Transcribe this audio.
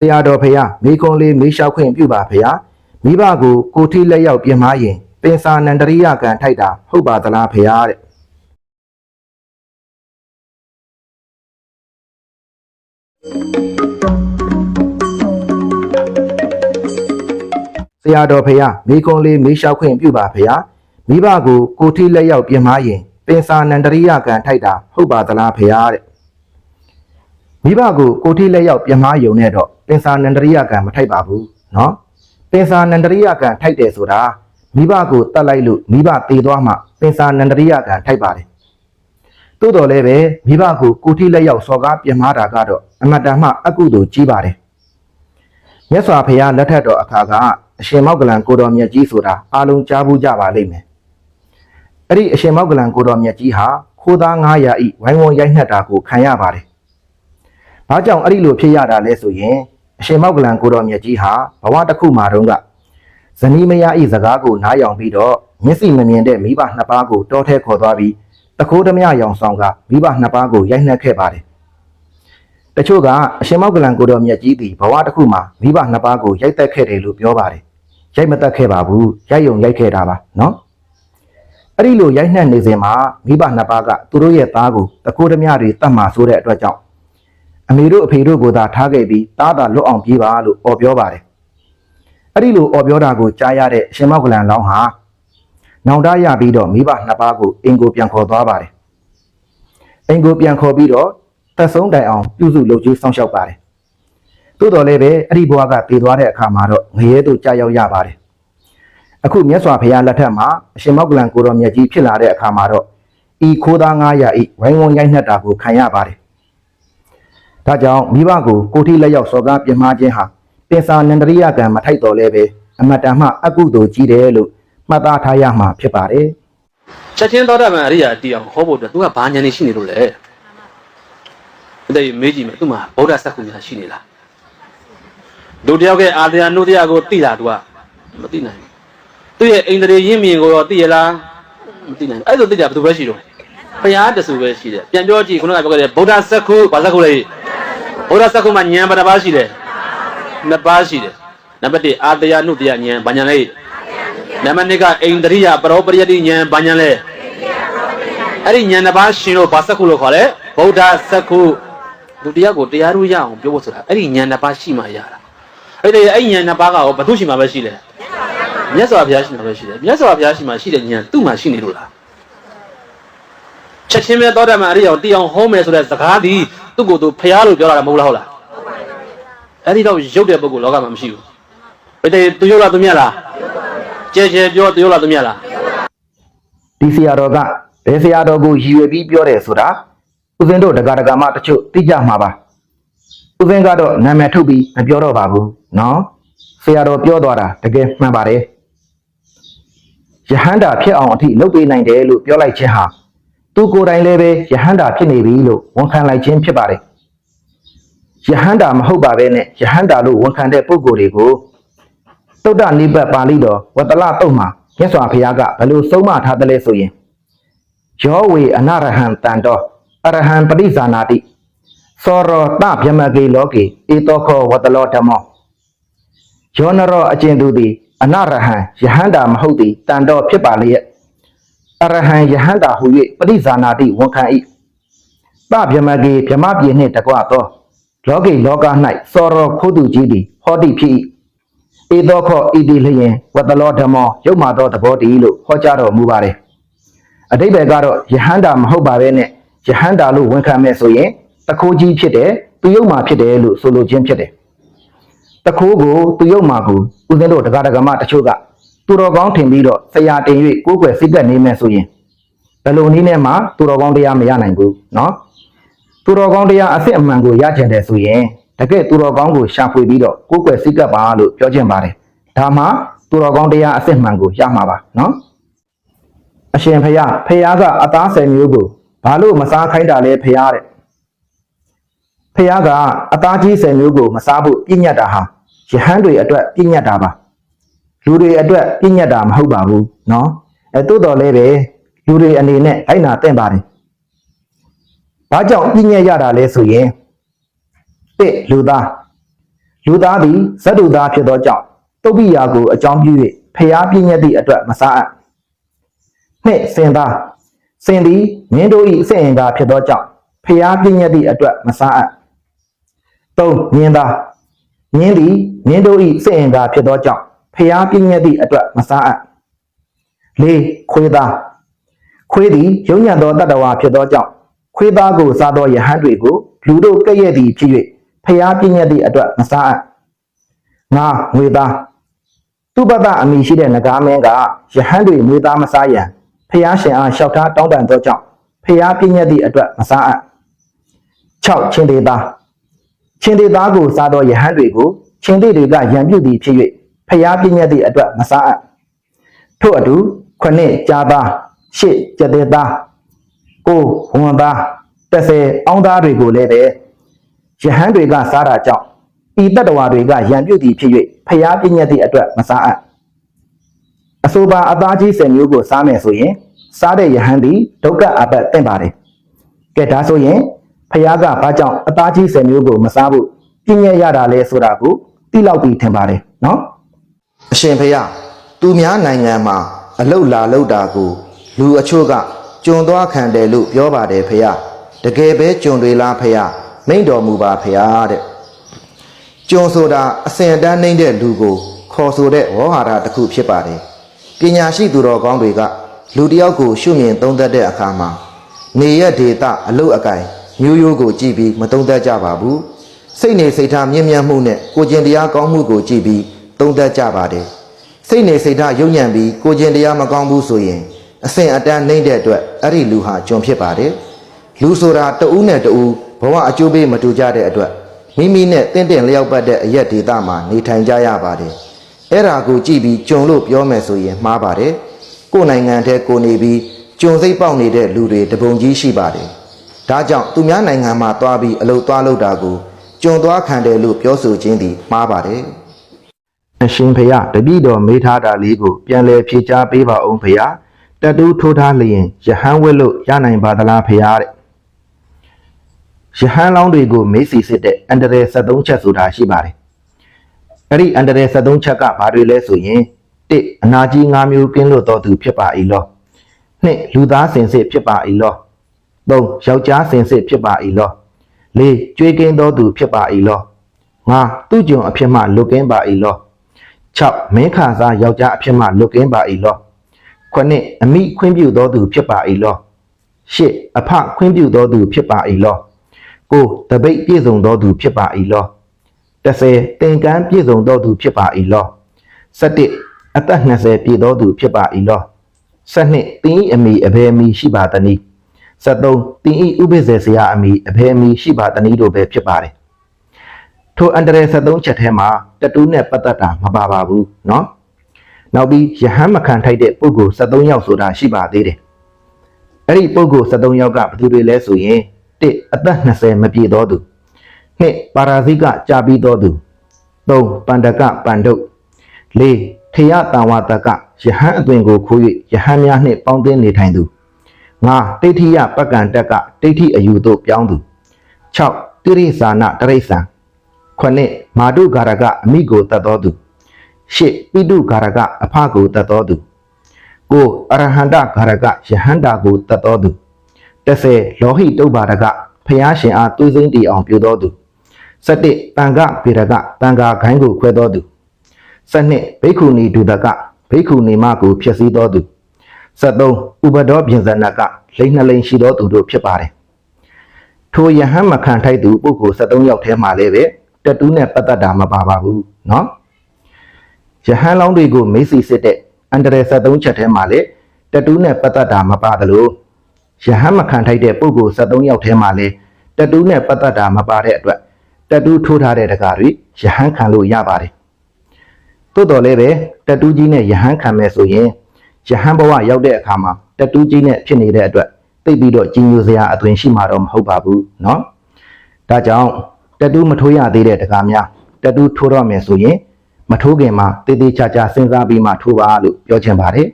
ဆရာတော်ဖေယမိကွန်လေးမေးလျှောက်ခွင့်ပြုပါဖေယမိဘကိုကိုထိလက်ရောက်ပြင်မရင်ပင်စာနန္ဒရိယကံထိုက်တာဟုတ်ပါသလားဖေယတဲ့ဆရာတော်ဖေယမိကွန်လေးမေးလျှောက်ခွင့်ပြုပါဖေယမိဘကိုကိုထိလက်ရောက်ပြင်မရင်ပင်စာနန္ဒရိယကံထိုက်တာဟုတ်ပါသလားဖေယတဲ့ မိဘကိုကိုထိလက်ရောက်ပြမားယုံနဲ့တော့ပင်စာနန္ဒရိယကံမထိုက်ပါဘူးနော်ပင်စာနန္ဒရိယကံထိုက်တယ်ဆိုတာမိဘကိုတတ်လိုက်လို့မိဘတေသွားမှပင်စာနန္ဒရိယကံထိုက်ပါတယ်သို့တော်လည်းပဲမိဘကိုကိုထိလက်ရောက်စော်ကားပြမားတာကတော့အမတန်မှအကုသို့ကြီးပါတယ်မြတ်စွာဘုရားလက်ထက်တော်အခါကအရှင်မောက္ကလံကိုတော်မြတ်ကြီးဆိုတာအားလုံးကြားဘူးကြပါလိမ့်မယ်အဲ့ဒီအရှင်မောက္ကလံကိုတော်မြတ်ကြီးဟာခိုးသား900ဤဝိုင်းဝန်းရိုက်နှက်တာကိုခံရပါတယ် ဘာကြောင့်အဲ့ဒီလိုဖြစ်ရတာလဲဆိုရင်အရှင်မောက္ကလန်ကိုတော်မြတ်ကြီးဟာဘဝတစ်ခုမှာတုန်းကဇနီးမယားဤစကားကိုနားယောင်ပြီးတော့မျက်စိမမြင်တဲ့မိဘနှစ်ပါးကိုတောထဲခေါ်သွားပြီးတခိုးဓမြရောင်ဆောင်ကမိဘနှစ်ပါးကိုရိုက်နှက်ခဲ့ပါတယ်။တချို့ကအရှင်မောက္ကလန်ကိုတော်မြတ်ကြီးသည်ဘဝတစ်ခုမှာမိဘနှစ်ပါးကိုရိုက်သက်ခဲ့တယ်လို့ပြောပါတယ်။ရိုက်မသက်ခဲ့ပါဘူး။ရိုက်ယုံရိုက်ခဲ့တာပါနော်။အဲ့ဒီလိုရိုက်နှက်နေစဉ်မှာမိဘနှစ်ပါးကသူတို့ရဲ့သားကိုတခိုးဓမြတွေတတ်မှဆိုတဲ့အတွက်ကြောင့် အမေတို့အဖေတို့ကိုသာထားခဲ့ပြီးတားတာလွတ်အောင်ပြေးပါလို့អော်ပြောပါတယ်။အဲ့ဒီလိုអော်ပြောတာကိုကြားရတဲ့အရှင်မောက္ကလန်လောင်းဟာနောင်တရပြီးတော့မိဘနှစ်ပါးကိုအင်ကိုပြန်ခေါ်သွားပါတယ်။အင်ကိုပြန်ခေါ်ပြီးတော့သက်ဆုံးတိုင်အောင်ပြုစုလုပ်ကြည့်ဆောင်ရှောက်ပါတယ်။သို့တော်လည်းပဲအဲ့ဒီဘဝကတည်သွားတဲ့အခါမှာတော့ငရဲတို့ကြာရောက်ရပါတယ်။အခုမြတ်စွာဘုရားလက်ထက်မှာအရှင်မောက္ကလန်ကိုတော်မြတ်ကြီးဖြစ်လာတဲ့အခါမှာတော့ဤခိုးသား900ဤဝိုင်းဝန်းရိုက်နှက်တာကိုခံရပါတယ်။ ဒါကြောင့်မိဘကိုကိုထိလက်ရောက်စော်ကားပြင်းမာခြင်းဟာပင်စာနန္ဒရိယကံမထိုက်တော်လဲပဲအမတ္တမှအကုသိုလ်ကြီးတယ်လို့မှတ်သားထားရမှာဖြစ်ပါတယ်ချက်ချင်းသောတာပန်အရိယာတီအောင်ဟောဖို့အတွက်သူကဘာဉာဏ်နေရှိနေလို့လဲတဲ့မေးကြည့်မယ်သူမှာဗုဒ္ဓစက္ခုများရှိနေလားလူတယောက်ကအာတရားနုတရားကိုသိတာသူကမသိနိုင်ဘူးသူ့ရဲ့အိန္ဒြေရင်းမြင်ကိုတော့သိရလားမသိနိုင်ဘူးအဲ့ဒါသိတာဘယ်သူပဲရှိတော့ဘုရားတဆူပဲရှိတယ်ပြန်ပြောကြည့်ခုနကပြောခဲ့တဲ့ဗုဒ္ဓစက္ခုဘာစက္ခုလဲ ဗုဒ္ဓစက္ခုမှာဉာဏ်ဘယ်နှပါးရှိလဲနှစ်ပါးရှိတယ်နံပါတ်1အာတရားနုတရားဉာဏ်ဘာဉာဏ်လဲနံပါတ်2ကအိန္ဒြိယပရောပရိယတိဉာဏ်ဘာဉာဏ်လဲအဲ့ဒီဉာဏ်တစ်ပါးရှင်လို့ဘာစက္ခုလို့ခေါ်လဲဗုဒ္ဓစက္ခုလူတရားကိုတရားလို့ရအောင်ပြောဖို့ဆိုတာအဲ့ဒီဉာဏ်တစ်ပါးရှိမှရတာအဲ့ဒီအဲ့ဒီဉာဏ်တစ်ပါးကရောဘသူရှိမှပဲရှိတယ်မြတ်စွာဘုရားရှိမှပဲရှိတယ်မြတ်စွာဘုရားရှိမှရှိတဲ့ဉာဏ်သူ့မှာရှိနေလို့လားချက်ချင်းပဲသောတာပန်အရိယာကိုတီအောင်ဟောမယ်ဆိုတဲ့စကားဒီ သူ့ကိုယ်သူဖျားလို့ပြောတာမဟုတ်လားဟုတ်လားအဲ့ဒီတော့ရုပ်တဲ့ပုဂ္ဂိုလ်လောကမှာမရှိဘူးဘယ်တည်းသူရုပ်လားသူမြတ်လားကျဲကျဲပြောသူရုပ်လားသူမြတ်လားဒီဆရာတော်ကဘယ်ဆရာတော်ကိုရည်ရွယ်ပြီးပြောတယ်ဆိုတာဦးဇင်းတို့တက္ကရာမတချို့သိကြမှာပါဦးဇင်းကတော့နာမည်ထုတ်ပြီးမပြောတော့ပါဘူးနော်ဆရာတော်ပြောသွားတာတကယ်မှန်ပါတယ်ယဟန္တာဖြစ်အောင်အထိလုပ်ပေးနိုင်တယ်လို့ပြောလိုက်ခြင်းဟာ သူကိုယ်တိုင်လည်းပဲယဟန္တာဖြစ်နေပြီလို့ဝန်ခံလိုက်ခြင်းဖြစ်ပါတယ်ယဟန္တာမဟုတ်ပါပဲနဲ့ယဟန္တာလို့ဝန်ခံတဲ့ပုဂ္ဂိုလ်တွေကိုတုတ်တနိဗ္ဗတ်ပါဠိတော်ဝတ္တလတုတ်မှာမြတ်စွာဘုရားကဘယ်လိုဆုံးမထားတယ်လဲဆိုရင်ယောဝေအနရဟံတန်တော်အရဟံပရိဇာနာတိသောရောတဗျမကေလောကေဧတောခောဝတ္တလောဓမ္မောယောနရောအကျဉ်သူသည်အနရဟံယဟန္တာမဟုတ်သည်တန်တော်ဖြစ်ပါလျက် အရဟံယဟန္တာဟု၍ပရိဇာနာတိဝန်ခံ၏တဗျမကေဗြဟ္မပြေနှင့်တကွသောလောကေလောက၌သောရောခိုးသူကြီးသည်ဟောတိဖြစ်၏ဧသောခောဣတိလျင်ဝတ္တလောဓမ္မောရုပ်မာသောသဘောတည်းလို့ဟောကြားတော်မူပါတယ်အတိပ္ပယ်ကတော့ယဟန္တာမဟုတ်ပါပဲနဲ့ယဟန္တာလို့ဝန်ခံမဲ့ဆိုရင်တခိုးကြီးဖြစ်တယ်သူရုပ်မာဖြစ်တယ်လို့ဆိုလိုခြင်းဖြစ်တယ်တခိုးကိုသူရုပ်မာကိုဦးဇင်းတို့တရားဓမ္မတချို့က သူတော်ကောင်းထင်ပြီးတော့ဆရာတင်၍ကိုယ်ွယ်စိတ်ကပ်နေမဲ့ဆိုရင်ဘယ်လိုနည်းနဲ့မှသူတော်ကောင်းတရားမရနိုင်ဘူးเนาะ သူတော်ကောင်းတရားအစ်စ်အမှန်ကိုရချင်တယ်ဆိုရင်တကယ်သူတော်ကောင်းကိုရှာဖွေပြီးတော့ကိုယ်ွယ်စိတ်ကပ်ပါလို့ပြောချင်ပါတယ်။ဒါမှသူတော်ကောင်းတရားအစ်စ်မှန်ကိုရမှာပါနော်။အရှင်ဖယားဖယားကအသားဆယ်မျိုးကိုဘာလို့မစားခိုင်းတာလဲဖယားတဲ့။ဖယားကအသားကြီးဆယ်မျိုးကိုမစားဖို့ပြည့်ညတ်တာဟာယဟန်တွေအတွက်ပြည့်ညတ်တာပါ။ လူတွေအတွက်ပြည့်ညတ်တာမဟုတ်ပါဘူးနော်။အဲတိုးတော်လည်းပဲလူတွေအနေနဲ့လိုက်နာသင့်ပါတယ်။ဘာကြောင့်ပြည့်ညတ်ရတာလဲဆိုရင်တစ်လူသားလူသားသည်ဇတ်တူသားဖြစ်သောကြောင့်တုတ်ပိယာကိုအကြောင်းပြု၍ဖျားပြည့်ညက်သည့်အတွက်မစားအပ်နှစ်စင်သားစင်သည်မင်းတို့၏စိတ်အင်္ဂါဖြစ်သောကြောင့်ဖျားပြည့်ညက်သည့်အတွက်မစားအပ်သုံးမြင်းသားမြင်းသည်မင်းတို့၏စိတ်အင်္ဂါဖြစ်သောကြောင့် ဖျားပြည့်ညက်သည့်အတွက်မစားအပ်လေးခွေးသားခွေးသည်ယုံညံ့သောတတ္တဝါဖြစ်သောကြောင့်ခွေးသားကိုစားသောယဟန်တွေကိုလူတို့ကဲ့ရဲ့သည်ဖြစ်၍ဖျားပြည့်ညက်သည့်အတွက်မစားအပ်ငါငွေသားသူပဒအမိရှိတဲ့နဂါမင်းကယဟန်တွေမွေသားမစားရန်ဖျားရှင်အားလျှောက်ထားတောင်းပန်သောကြောင့်ဖျားပြည့်ညက်သည့်အတွက်မစားအပ်6ချင်းသေးသားချင်းသေးသားကိုစားသောယဟန်တွေကိုချင်းသေးတွေကရံပြုတ်သည်ဖြစ်၍ ဖျားပြည့်ညက်သည့်အတွက်မစားအပ်ထို့အတူခုနှစ်ကြာသားရှစ်ကျက်သေးသားကိုဝန်သား30အောင်းသားတွေကိုလည်းပဲယဟန်တွေကစားတာကြောင့်ဤတတ္တဝါတွေကရံပြုတ်သည်ဖြစ်၍ဖျားပြည့်ညက်သည့်အတွက်မစားအပ်အဆိုပါအသားကြီး10မျိုးကိုစားမယ်ဆိုရင် စားတဲ့ယဟန်သည်ဒုက္ခအပတ်တင့်ပါတယ်ကဲဒါဆိုရင်ဖျားကဘာကြောင့်အသားကြီး10မျိုးကိုမစားဖို့ပြည့်ညက်ရတာလဲဆိုတာကိုသိလောက်ပြီးထင်ပါတယ်နော် အရှင်ဖျားသူများနိုင်ငံမှာအလုတ်လာလုတ်တာကိုလူအချို့ကကြုံသွားခံတယ်လို့ပြောပါတယ်ဖျားတကယ်ပဲကြုံတွေလားဖျားမိန့်တော်မူပါဖျားတဲ့ကျွန်းဆိုတာအစဉ်အတန်းနှိမ့်တဲ့လူကို ခေါ်ဆိုတဲ့ဝေါဟာရတစ်ခုဖြစ်ပါတယ်။ပညာရှိသူတော်ကောင်းတွေကလူတစ်ယောက်ကိုရှုမြင်သုံးသပ်တဲ့အခါမှာနေရဒေတာအလုတ်အကင်မျိုးရိုးကိုကြည့်ပြီးမသုံးသပ်ကြပါဘူး။စိတ်နေစိတ်ထားမြင့်မြတ်မှုနဲ့ကိုကျင်တရားကောင်းမှုကိုကြည့်ပြီး သုံးသပ်ကြပါတယ်။စိတ်နေစိတ်ထားယုံညံ့ပြီးကိုကျင်တရားမကောင်းဘူးဆိုရင်အစဉ်အတန်းနှိမ့်တဲ့အတွက်အဲ့ဒီလူဟာကျွန်ဖြစ်ပါတယ်။လူဆိုတာတဦးနဲ့တဦးဘဝအကျိုးပေးမတူကြတဲ့အတွက်မိမိနဲ့တင့်တင့်လျောက်ပတ်တဲ့အရက်ဒေသမှာနေထိုင်ကြရပါတယ်။အဲ့ဒါကိုကြည့်ပြီးကြုံလို့ပြောမယ်ဆိုရင်မှားပါတယ်။ကိုယ်နိုင်ငံထဲကိုနေပြီးကြုံစိတ်ပေါက်နေတဲ့လူတွေတပုံကြီးရှိပါတယ်။ဒါကြောင့်သူများနိုင်ငံမှာသွားပြီးအလုပ်သွားလုပ်တာကိုကြုံသွားခံတယ်လို့ပြောဆိုခြင်းသည်မှားပါတယ်။ အရှင်ဖေယတပည့်တော်မေးထားတာလေးကိုပြန်လည်ဖြေကြားပေးပါအောင်ဖေယ။တတူးထိုးထားလျင်ယဟန်ဝက်လို့ရနိုင်ပါသလားဖေယတဲ့။ရဟန်းလောင်းတွေကိုမေးစီစစ်တဲ့အန္တရာယ်73ချက်ဆိုတာရှိပါတယ်။အဲ့ဒီအန္တရာယ်73ချက်ကဘာတွေလဲဆိုရင်1အနာကြီး5မျိုးကင်းလွတ်တော်သူဖြစ်ပါ၏လော။2လူသားစင်စစ်ဖြစ်ပါ၏လော။3ယောက်ျားစင်စစ်ဖြစ်ပါ၏လော။4ကြွေးကင်းတော်သူဖြစ်ပါ၏လော။5သူ့ကြုံအဖြစ်မှလွတ်ကင်းပါ၏လော။ 6မင်းခါစားယောက်ျားအဖြစ်မှလွတ်ကင်းပါ၏လော။9အမိခွင့်ပြုတော်သူဖြစ်ပါ၏လော။8အဖခွင့်ပြုတော်သူဖြစ်ပါ၏လော။ကိုတပိတ်ပြည့်စုံတော်သူဖြစ်ပါ၏လော30သင်္ကန်းပြည့်စုံတော်သူဖြစ်ပါ၏လော17အသက်20ပြည့်တော်သူဖြစ်ပါ၏လော12တင်းဤအမိအဘယ်အမိရှိပါသနည်း73တင်းဤဥပိ္ပဇေဆရာအမိအဘယ်အမိရှိပါသနည်းတို့ပဲဖြစ်ပါတယ် ထိုအန္တရာယ်73ချက်ထဲမှာတတူးနဲ့ပတ်သက်တာမပါပါဘူးเนาะနောက်ပြီးယဟန်မခံထိုက်တဲ့ပုဂ္ဂိုလ်73ယောက်ဆိုတာရှိပါသေးတယ် အဲ့ဒီပုဂ္ဂိုလ်73ယောက်ကဘယ်သူတွေလဲဆိုရင်1အသက်20မပြည့်သောသူ2ပါရာဇိကကြာပြီးသောသူ3ပန္ဒကပန္ဒုတ်4ထေယတံဝတကယဟန်အသွင်ကိုခိုး၍ယဟန်များနှင့်ပေါင်းသင်းနေထိုင်သူ5တိဋ္ဌိယပက္ကံတက်ကဒိဋ္ဌိအယူသို့ပြောင်းသူ6တိရိဇာနတရိษံ 9မာတုဂါရကအမိကိုတတ်တော်သူ8ပိတုဂါရကအဖကိုတတ်တော်သူကိုအရဟန္တဂါရကယဟန္တာကိုတတ်တော်သူ30လောဟိတုပ္ပါဒကဖျားရှင်အားသွေးစိမ့်တီအောင်ပြုတော်သူ17တန်ခပေရကတန်ခါခိုင်းကိုခွဲတော်သူ12ဘိက္ခုနီဒုဒကဘိက္ခုနီမကိုဖျက်ဆီးတော်သူ73ဥပဒောပြင်ဇနကလိမ့်နှလိမ့်ရှိတော်သူတို့ဖြစ်ပါတယ်ထိုယဟန်မခံထိုက်သူပုဂ္ဂိုလ်73ယောက်ထဲမှာလည်းပဲ တတူးနဲ့ပတ်သက်တာမပါပါဘူးเนาะ ယဟန်လောင်းတွေကိုမေးစီစစ်တဲ့အန္တရာယ်73ချက်ထဲမှာလေတတူးနဲ့ပတ်သက်တာမပါသလိုယဟန်မခံထိုက်တဲ့ပုဂ္ဂိုလ်73ယောက်ထဲမှာလေတတူးနဲ့ပတ်သက်တာမပါတဲ့အတွက်တတူးထိုးထားတဲ့တကားတွေယဟန်ခံလို့ရပါတယ်တိုးတော်လည်းပဲတတူးကြီးနဲ့ယဟန်ခံမယ်ဆိုရင်ယဟန်ဘဝရောက်တဲ့အခါမှာတတူးကြီးနဲ့ဖြစ်နေတဲ့အတွက်သိပ်ပြီးတော့ကြီးညိုစရာအသွင်ရှိမှာတော့မဟုတ်ပါဘူးเนาะ ဒါကြောင့် တတူးမထိုးရသေးတဲ့တကားများတတူးထိုးတော့မယ်ဆိုရင်မထိုးခင်မှာတည်တည်ချာချာစဉ်းစားပြီးမှထိုးပါလို့ပြောချင်ပါတယ်